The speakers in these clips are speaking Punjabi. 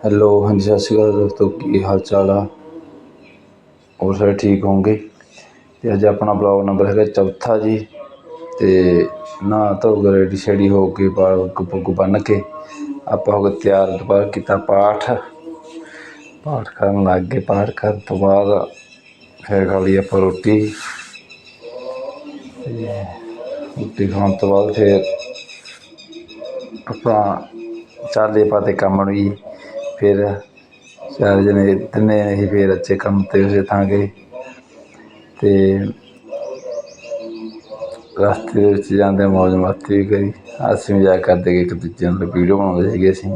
ਹੈਲੋ ਹਾਂਜੀ, ਸਤਿ ਸ਼੍ਰੀ ਅਕਾਲ ਦੋਸਤੋ, ਕੀ ਹਾਲ ਚਾਲ ਆ? ਹੋਰ ਸਾਰੇ ਠੀਕ ਹੋਣਗੇ ਤੇ ਅੱਜ ਆਪਣਾ ਬਲੌਗ ਨੰਬਰ ਹੈਗਾ ਚੌਥਾ ਜੀ, ਤੇ ਨਾ ਧੋ ਕੇ ਰੈਡੀ ਸ਼ੈਡੀ ਹੋ ਕੇ ਪੱਗ ਪੁੱਗ ਬੰਨ੍ਹ ਕੇ ਆਪਾਂ ਹੋ ਗਏ ਤਿਆਰ ਦੁਬਾਰਾ ਕੀਤਾ ਪਾਠ। ਪਾਠ ਕਰਨ ਲੱਗ ਗਏ, ਪਾਠ ਕਰਨ ਤੋਂ ਬਾਅਦ ਫਿਰ ਖਾ ਲਈ ਆਪਾਂ ਰੋਟੀ। ਤੇ ਰੋਟੀ ਖਾਣ ਤੋਂ ਬਾਅਦ ਫਿਰ ਆਪਾਂ ਚਾਲੇ ਪਾਤੇ ਕੰਮ ਨੂੰ ਜੀ। ਫਿਰ ਚਾਰ ਜਣੇ ਤਿੰਨੇ ਅਸੀਂ ਫਿਰ ਅੱਛੇ ਕੰਮ ਤੇ ਉਸੇ ਥਾਂ ਗਏ ਤੇ ਰਸਤੇ ਦੇ ਵਿੱਚ ਜਾਂਦੇ ਮੌਜ ਮਸਤੀ ਵੀ ਕਰੀ। ਅਸੀਂ ਮਜ਼ਾਕ ਕਰਦੇ ਗਏ ਇੱਕ ਦੂਜੇ ਨਾਲ, ਵੀਡੀਓ ਬਣਾਉਂਦੇ ਸੀਗੇ ਅਸੀਂ।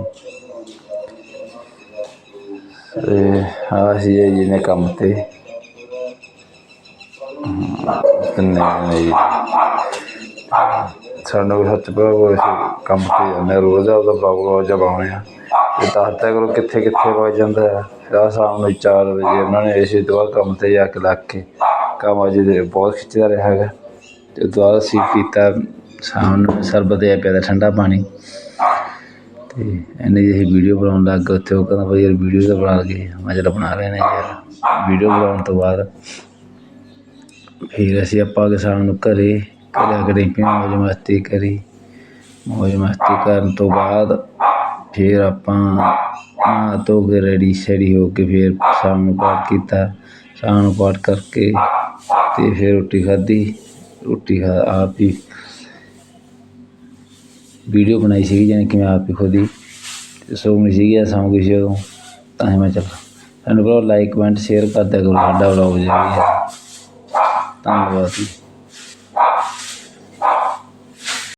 ਤੇ ਆ ਸੀ ਜੀ ਨੇ ਕੰਮ ਤੇ। ਤਿੰਨੇ ਜਣੇ ਜੀ। ਸਾਨੂੰ ਵੀ ਹੱਥ ਪਾ ਕੰਮ ਤੇ ਜਾਂਦੇ ਰੋਜ਼ ਦਾ ਉਹਦਾ ਰੋਜ਼ ਦਾ ਆ। ਤੇ ਦੱਸਦਾ ਕਰੋ ਕਿੱਥੇ ਕਿੱਥੇ ਵਜ ਜਾਂਦਾ ਹੈ ਫਿਰ ਸ਼ਾਮ ਨੂੰ 4 ਵਜੇ ਉਹਨਾਂ ਨੇ ਇਸੇ ਤੋਂ ਕੰਮ ਤੇ ਜਾ ਕੇ ਲੱਗ ਕੇ ਕੰਮ ਅਜੇ ਦੇ ਬਹੁਤ ਖਿੱਚਦਾ ਰਿਹਾ ਹੈਗਾ। ਤੇ ਦੁਬਾਰਾ ਅਸੀਂ ਪੀਤਾ ਸ਼ਾਮ ਨੂੰ ਸਰਬਤ ਜਿਹਾ ਪਿਆ ਤਾ ਠੰਡਾ ਪਾਣੀ। ਤੇ ਇਹਨੇ ਜਿਹੀ ਵੀਡੀਓ ਬਣਾਉਣ ਲੱਗ ਗਏ ਉੱਥੇ, ਉਹ ਕਹਿੰਦਾ ਬਈ ਯਾਰ ਵੀਡੀਓ ਤਾਂ ਬਣਾ ਲਈਏ, ਮੈਂ ਜਿਹੜਾ ਬਣਾ ਰਹੇ ਨੇ ਯਾਰ। ਵੀਡੀਓ ਬਣਾਉਣ ਤੋਂ ਬਾਅਦ ਫਿਰ ਅਸੀਂ ਆਪਾਂ ਆ ਕੇ ਸ਼ਾਮ ਨੂੰ ਘਰੇ ਘਰੇ ਆ ਮੌਜ ਮਸਤੀ ਕਰੀ। ਮੌਜ ਮਸਤੀ ਕਰਨ ਤੋਂ ਬਾਅਦ ਫਿਰ ਆਪਾਂ ਨਹਾ ਧੋ ਕੇ ਰੈਡੀ ਸ਼ੈਡੀ ਹੋ ਕੇ ਫਿਰ ਸ਼ਾਮ ਨੂੰ ਪਾਠ ਕੀਤਾ। ਸ਼ਾਮ ਨੂੰ ਪਾਠ ਕਰਕੇ ਤੇ ਫਿਰ ਰੋਟੀ ਖਾਧੀ। ਰੋਟੀ ਖਾ ਆਪ ਹੀ ਵੀਡੀਓ ਬਣਾਈ ਸੀਗੀ ਜਾਣੀ ਕਿ ਮੈਂ ਆਪ ਹੀ ਖੁਦ ਹੀ। ਤੇ ਸੌਣੀ ਸੀਗੀ ਸੌਂ ਗਈ ਸੀ ਉਦੋਂ ਤਾਂ ਹੀ ਮੈਂ ਚੱਲ ਸਾਨੂੰ ਬਰੋ ਲਾਈਕ ਕਮੈਂਟ ਸ਼ੇਅਰ ਕਰ ਦਿਆ ਕਰੋ ਸਾਡਾ ਵਲੌਗ ਜਿਹੜਾ ਧੰਨਵਾਦ ਜੀ।